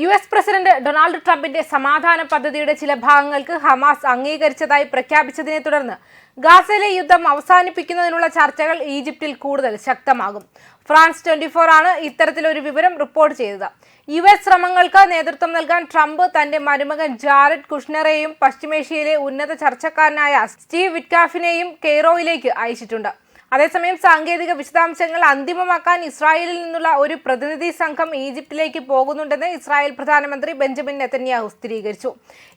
U S president Donald ട്രംപിന്റെ സമാധാന പദ്ധതിയുടെ ചില ഭാഗങ്ങൾക്ക് ഹമാസ് അംഗീകരിച്ചതായി പ്രഖ്യാപിച്ചതിനെ തുടർന്ന് ഗാസയിലെ യുദ്ധം അവസാനിപ്പിക്കുന്നതിനുള്ള ചർച്ചകൾ ഈജിപ്തിൽ കൂടുതൽ ശക്തമാകും. ഫ്രാൻസ് ട്വന്റി ഫോർ ആണ് ഇത്തരത്തിലൊരു വിവരം റിപ്പോർട്ട് ചെയ്തത്. യു എസ് ശ്രമങ്ങൾക്ക് നേതൃത്വം നൽകാൻ ട്രംപ് തന്റെ മരുമകൻ ജാരഡ് കുഷ്ണറെയും പശ്ചിമേഷ്യയിലെ ഉന്നത ചർച്ചക്കാരനായ സ്റ്റീവ് വിറ്റ്കാഫിനെയും കെയ്റോയിലേക്ക് അയച്ചിട്ടുണ്ട്. അതേസമയം സാങ്കേതിക വിശദാംശങ്ങൾ അന്തിമമാക്കാൻ ഇസ്രായേലിൽ നിന്നുള്ള ഒരു പ്രതിനിധി സംഘം ഈജിപ്തിലേക്ക് പോകുന്നുണ്ടെന്ന് ഇസ്രായേൽ പ്രധാനമന്ത്രി ബെഞ്ചമിൻ നെതന്യാഹു സ്ഥിരീകരിച്ചു.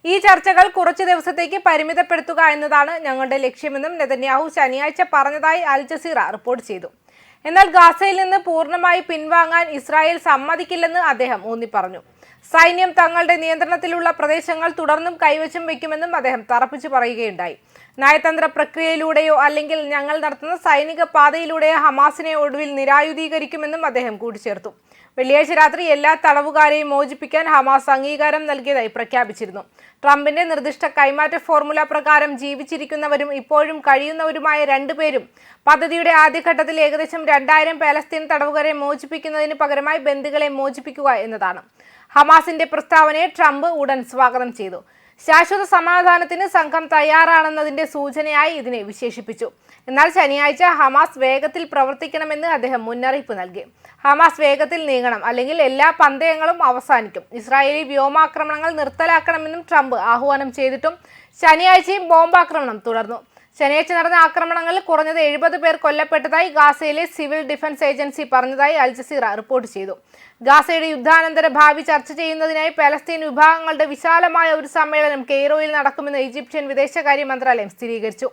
ഈ ചർച്ചകൾ കുറച്ചു ദിവസത്തേക്ക് പരിമിതപ്പെടുത്തുക എന്നതാണ് ഞങ്ങളുടെ ലക്ഷ്യമെന്നും നെതന്യാഹു ശനിയാഴ്ച പറഞ്ഞതായി അൽ ജസീറ റിപ്പോർട്ട് ചെയ്തു. എന്നാൽ ഗാസയിൽ നിന്ന് പൂർണമായി പിൻവാങ്ങാൻ ഇസ്രായേൽ സമ്മതിക്കില്ലെന്ന് അദ്ദേഹം ഊന്നി പറഞ്ഞു സൈന്യം തങ്ങളുടെ നിയന്ത്രണത്തിലുള്ള പ്രദേശങ്ങൾ തുടർന്നും കൈവശം വയ്ക്കുമെന്നും അദ്ദേഹം തറപ്പിച്ചു പറയുകയുണ്ടായി. നയതന്ത്ര പ്രക്രിയയിലൂടെയോ അല്ലെങ്കിൽ ഞങ്ങൾ നടത്തുന്ന സൈനിക പാതയിലൂടെയോ ഹമാസിനെ ഒടുവിൽ നിരായുധീകരിക്കുമെന്നും അദ്ദേഹം കൂട്ടിച്ചേർത്തു. വെള്ളിയാഴ്ച രാത്രി എല്ലാ തടവുകാരെയും മോചിപ്പിക്കാൻ ഹമാസ് അംഗീകാരം നൽകിയതായി പ്രഖ്യാപിച്ചിരുന്നു. ട്രംപിന്റെ നിർദ്ദിഷ്ട കൈമാറ്റ ഫോർമുല പ്രകാരം ജീവിച്ചിരിക്കുന്നവരും ഇപ്പോഴും കഴിയുന്നവരുമായ രണ്ടുപേരും പദ്ധതിയുടെ ആദ്യഘട്ടത്തിൽ ഏകദേശം രണ്ടായിരം പാലസ്തീൻ തടവുകാരെ മോചിപ്പിക്കുന്നതിന് പകരമായി ബന്ദികളെ മോചിപ്പിക്കുക എന്നതാണ്. ഹമാസിന്റെ പ്രസ്താവനയെ ട്രംപ് ഉടൻ സ്വാഗതം ചെയ്തു. ശാശ്വത സമാധാനത്തിന് സംഘം തയ്യാറാണെന്നതിന്റെ സൂചനയായി ഇതിനെ വിശേഷിപ്പിച്ചു. എന്നാൽ ശനിയാഴ്ച ഹമാസ് വേഗത്തിൽ പ്രവർത്തിക്കണമെന്ന് അദ്ദേഹം മുന്നറിയിപ്പ് നൽകി. ഹമാസ് വേഗത്തിൽ നീങ്ങണം അല്ലെങ്കിൽ എല്ലാ പന്തയങ്ങളും അവസാനിക്കും. ഇസ്രായേലി വ്യോമാക്രമണങ്ങൾ നിർത്തലാക്കണമെന്നും ട്രംപ് ആഹ്വാനം ചെയ്തിട്ടും ശനിയാഴ്ചയും ബോംബാക്രമണം തുടർന്നു. ശനിയാഴ്ച നടന്ന ആക്രമണങ്ങളിൽ കുറഞ്ഞത് എഴുപത് പേർ കൊല്ലപ്പെട്ടതായി ഗാസയിലെ സിവിൽ ഡിഫൻസ് ഏജൻസി പറഞ്ഞതായി അൽ ജസീറ റിപ്പോർട്ട് ചെയ്തു. ഗാസയുടെ യുദ്ധാനന്തര ഭാവി ചർച്ച ചെയ്യുന്നതിനായി പലസ്തീൻ വിഭാഗങ്ങളുടെ വിശാലമായ ഒരു സമ്മേളനം കെയ്റോയിൽ നടക്കുമെന്ന് ഈജിപ്ഷ്യൻ വിദേശകാര്യ മന്ത്രാലയം സ്ഥിരീകരിച്ചു.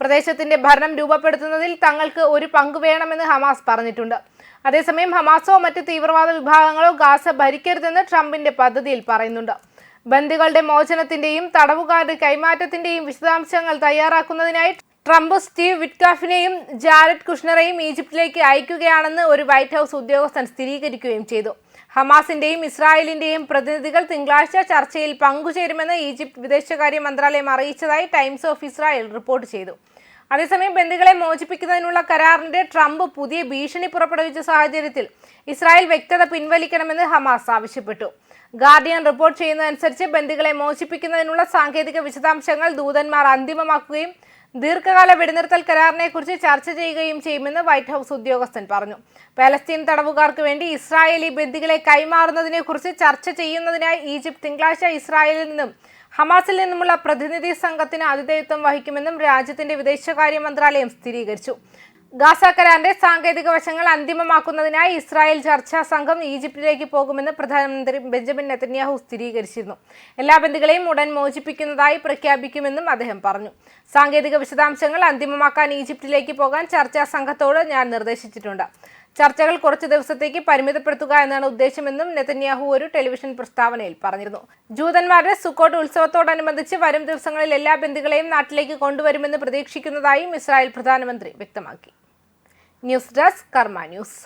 പ്രദേശത്തിന്റെ ഭരണം രൂപപ്പെടുത്തുന്നതിൽ തങ്ങൾക്ക് ഒരു പങ്ക് വേണമെന്ന് ഹമാസ് പറഞ്ഞിട്ടുണ്ട്. അതേസമയം ഹമാസോ മറ്റ് തീവ്രവാദ വിഭാഗങ്ങളോ ഗാസ ഭരിക്കരുതെന്ന് ട്രംപിന്റെ പദ്ധതിയിൽ പറയുന്നുണ്ട്. ബന്ദികളുടെ മോചനത്തിന്റെയും തടവുകാരുടെ കൈമാറ്റത്തിന്റെയും വിശദാംശങ്ങൾ തയ്യാറാക്കുന്നതിനായി ട്രംപ് സ്റ്റീവ് വിറ്റ്കാഫിനെയും ജാരഡ് കുഷ്ണറെയും ഈജിപ്തിലേക്ക് അയക്കുകയാണെന്ന് ഒരു വൈറ്റ് ഹൗസ് ഉദ്യോഗസ്ഥൻ സ്ഥിരീകരിക്കുകയും ചെയ്തു. ഹമാസിന്റെയും ഇസ്രായേലിന്റെയും പ്രതിനിധികൾ തിങ്കളാഴ്ച ചർച്ചയിൽ പങ്കുചേരുമെന്ന് ഈജിപ്ത് വിദേശകാര്യ മന്ത്രാലയം അറിയിച്ചതായി ടൈംസ് ഓഫ് ഇസ്രായേൽ റിപ്പോർട്ട് ചെയ്തു. അതേസമയം ബന്ധുക്കളെ മോചിപ്പിക്കുന്നതിനുള്ള കരാറിന്റെ ട്രംപ് പുതിയ ഭീഷണി പുറപ്പെടുവിച്ച സാഹചര്യത്തിൽ ഇസ്രായേൽ വ്യക്തത പിൻവലിക്കണമെന്ന് ഹമാസ് ആവശ്യപ്പെട്ടു. ഗാർഡിയൻ റിപ്പോർട്ട് ചെയ്യുന്നതനുസരിച്ച് ബന്ധുക്കളെ മോചിപ്പിക്കുന്നതിനുള്ള സാങ്കേതിക വിശദാംശങ്ങൾ ദൂതന്മാർ അന്തിമമാക്കുകയും ദീർഘകാല വെടിനിർത്തൽ കരാറിനെ കുറിച്ച് ചർച്ച ചെയ്യുകയും ചെയ്യുമെന്ന് വൈറ്റ് ഹൗസ് ഉദ്യോഗസ്ഥൻ പറഞ്ഞു. പാലസ്തീൻ തടവുകാർക്ക് വേണ്ടി ഇസ്രായേലി ബന്ദികളെ കൈമാറുന്നതിനെ കുറിച്ച് ചർച്ച ചെയ്യുന്നതിനായി ഈജിപ്ത് തിങ്കളാഴ്ച ഇസ്രായേലിൽ നിന്നും ഹമാസിൽ നിന്നുമുള്ള പ്രതിനിധി സംഘത്തിന് ആതിഥേയത്വം വഹിക്കുമെന്നും രാജ്യത്തിന്റെ വിദേശകാര്യ മന്ത്രാലയം സ്ഥിരീകരിച്ചു. ഗാസ കരാറിന്റെ സാങ്കേതിക വശങ്ങൾ അന്തിമമാക്കുന്നതിനായി ഇസ്രായേൽ ചർച്ചാ സംഘം ഈജിപ്തിലേക്ക് പോകുമെന്ന് പ്രധാനമന്ത്രി ബെഞ്ചമിൻ നെതന്യാഹു സ്ഥിരീകരിച്ചിരുന്നു. എല്ലാ ബന്ധുക്കളെയും ഉടൻ മോചിപ്പിക്കുന്നതായി പ്രഖ്യാപിക്കുമെന്നും അദ്ദേഹം പറഞ്ഞു. സാങ്കേതിക വിശദാംശങ്ങൾ അന്തിമമാക്കാൻ ഈജിപ്തിലേക്ക് പോകാൻ ചർച്ചാ സംഘത്തോട് ഞാൻ നിർദ്ദേശിച്ചിട്ടുണ്ട്. ചർച്ചകൾ കുറച്ച് ദിവസത്തേക്ക് പരിമിതപ്പെടുത്തുക എന്നാണ് ഉദ്ദേശമെന്നും നെതന്യാഹു ഒരു ടെലിവിഷൻ പ്രസ്താവനയിൽ പറഞ്ഞിരുന്നു. ജൂതന്മാരുടെ സുക്കോട്ട് ഉത്സവത്തോടനുബന്ധിച്ച് വരും ദിവസങ്ങളിൽ എല്ലാ ബന്ധുക്കളെയും നാട്ടിലേക്ക് കൊണ്ടുവരുമെന്ന് പ്രതീക്ഷിക്കുന്നതായും ഇസ്രായേൽ പ്രധാനമന്ത്രി വ്യക്തമാക്കി. News desk Karma news.